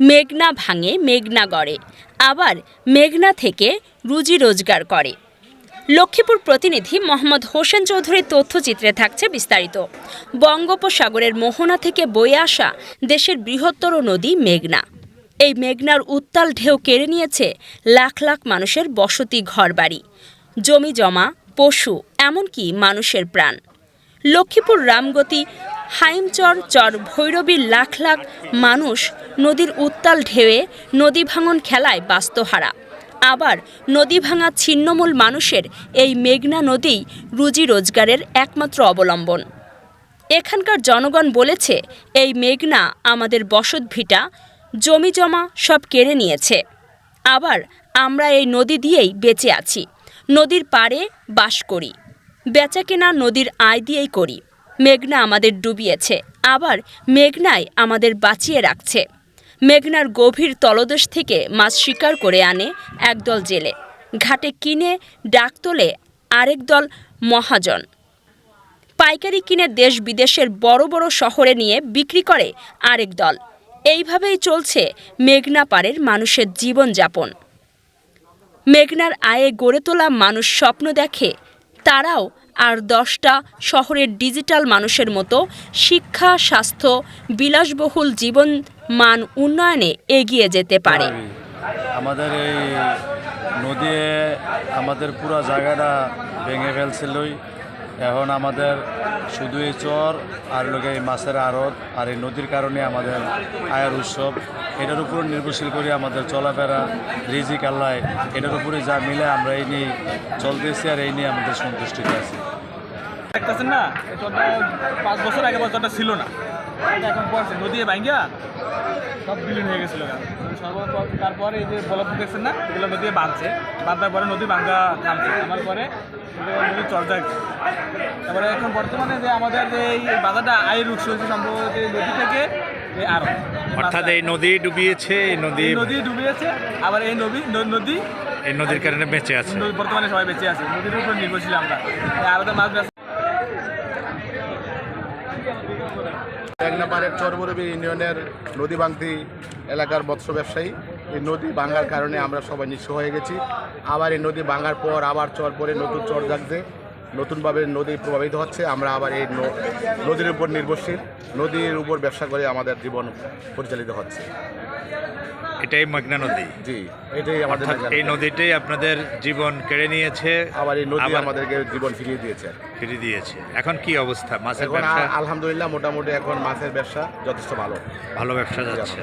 মেঘনা ভাঙে, মেঘনা গড়ে। আবার মেঘনা থেকে রুজি রোজগার করে। লক্ষ্মীপুর প্রতিনিধি মোহাম্মদ হোসেন চৌধুরীর তথ্যচিত্রে থাকছে বিস্তারিত। বঙ্গোপসাগরের মোহনা থেকে বয়ে আসা দেশের বৃহত্তর নদী মেঘনা। এই মেঘনার উত্তাল ঢেউ কেড়ে নিয়েছে লাখ লাখ মানুষের বসতি ঘরবাড়ি। জমি জমা, পশু, এমনকি মানুষের প্রাণ। লক্ষ্মীপুর রামগতি হাইমচর চর ভৈরবীর লাখ লাখ মানুষ নদীর উত্তাল ঢেউয়ে নদী ভাঙন খেলায় বাস্তহারা আবার নদী ভাঙা ছিন্নমূল মানুষের এই মেঘনা নদীই রুজি রোজগারের একমাত্র অবলম্বন। এখানকার জনগণ বলেছে, এই মেঘনা আমাদের বসত ভিটা, জমি জমা সব কেড়ে নিয়েছে। আবার আমরা এই নদী দিয়েই বেঁচে আছি। নদীর পাড়ে বাস করি। বেচাকেনা নদীর আয় দিয়েই করি। মেঘনা আমাদের ডুবিয়েছে, আবার মেঘনাই আমাদের বাঁচিয়ে রাখছে। মেঘনার গভীর তলদেশ থেকে মাছ শিকার করে আনে একদল জেলে। ঘাটে কিনে ডাক তোলে আরেক দল মহাজন। পাইকারি কিনে দেশ বিদেশের বড় বড় শহরে নিয়ে বিক্রি করে আরেক দল। এইভাবেই চলছে মেঘনা পাড়ের মানুষের জীবনযাপন। মেঘনার আয়ে গড়ে তোলা মানুষ স্বপ্ন দেখে, তারাও আর দশটা শহরের ডিজিটাল মানুষের মতো শিক্ষা, স্বাস্থ্য, বিলাসবহুল জীবন মান উন্নয়নে এগিয়ে যেতে পারে। আমাদের এই নদী আমাদের পুরো জায়গাটা ভেঙে ফেলছিলই। এখন আমাদের শুধু এই চর আর লোকে এই মাছের আড়ত আর এই নদীর কারণে আমাদের আয়ের উৎসব। এটার উপর নির্ভরশীল করে আমাদের চলাফেরা, রিজিক আল্লাহ, এটার উপরে যা মিলে আমরা এই নিয়ে চলতেছি আর এই নিয়ে আমাদের সন্তুষ্টিতে আছি। দেখতেছেন না পাঁচ বছর আগে বছরটা ছিল না। এখন পড়ছে নদী ভাঙ্গা সব বিলীন হয়ে গেছিল সর্বপ্রথম তারপরে এই যে বলব দেখছেন না এগুলো নদী বাঁধছে। বাঁধার পরে নদী ভাঙ্গা নামছে। আমার পরে তারপরে এখন বর্তমানে যে আমাদের যে এই বাজারটা আয়ের উৎস হচ্ছে সম্ভবত এই নদী থেকে এই আরও। অর্থাৎ এই নদী ডুবিয়েছে এই নদী নদী ডুবিয়েছে আবার এই নদী নদী এই নদীর কারণে বেঁচে আছে। নদী বর্তমানে সবাই বেঁচে আছে। নদীর উপর নির্ভরশীল আমরা। আলাদা মাছ মেঘনাপাড়ের চরবরবী ইউনিয়নের নদী বাংতি এলাকার মৎস্য ব্যবসায়ী। এই নদী ভাঙার কারণে আমরা সবাই নিঃস্ব হয়ে গেছি। আবার এই নদী ভাঙার পর আবার চর পরে নতুন চর জাগতে নতুনভাবে নদী প্রভাবিত হচ্ছে। আমরা আবার এই নদীর উপর নির্ভরশীল। নদীর উপর ব্যবসা করে আমাদের জীবন পরিচালিত হচ্ছে। এটাই মেঘনা নদী। জি এটাই আমাদের এই। নদীটাই আপনাদের জীবন কেড়ে নিয়েছে আবার এই নদী আমাদেরকে জীবন ফিরিয়ে দিয়েছে। ফিরিয়ে দিয়েছে। এখন কি অবস্থা? মাছের ব্যবসা? আলহামদুলিল্লাহ মোটামুটি এখন মাছের ব্যবসা যথেষ্ট ভালো। ভালো ব্যবসা যাচ্ছে।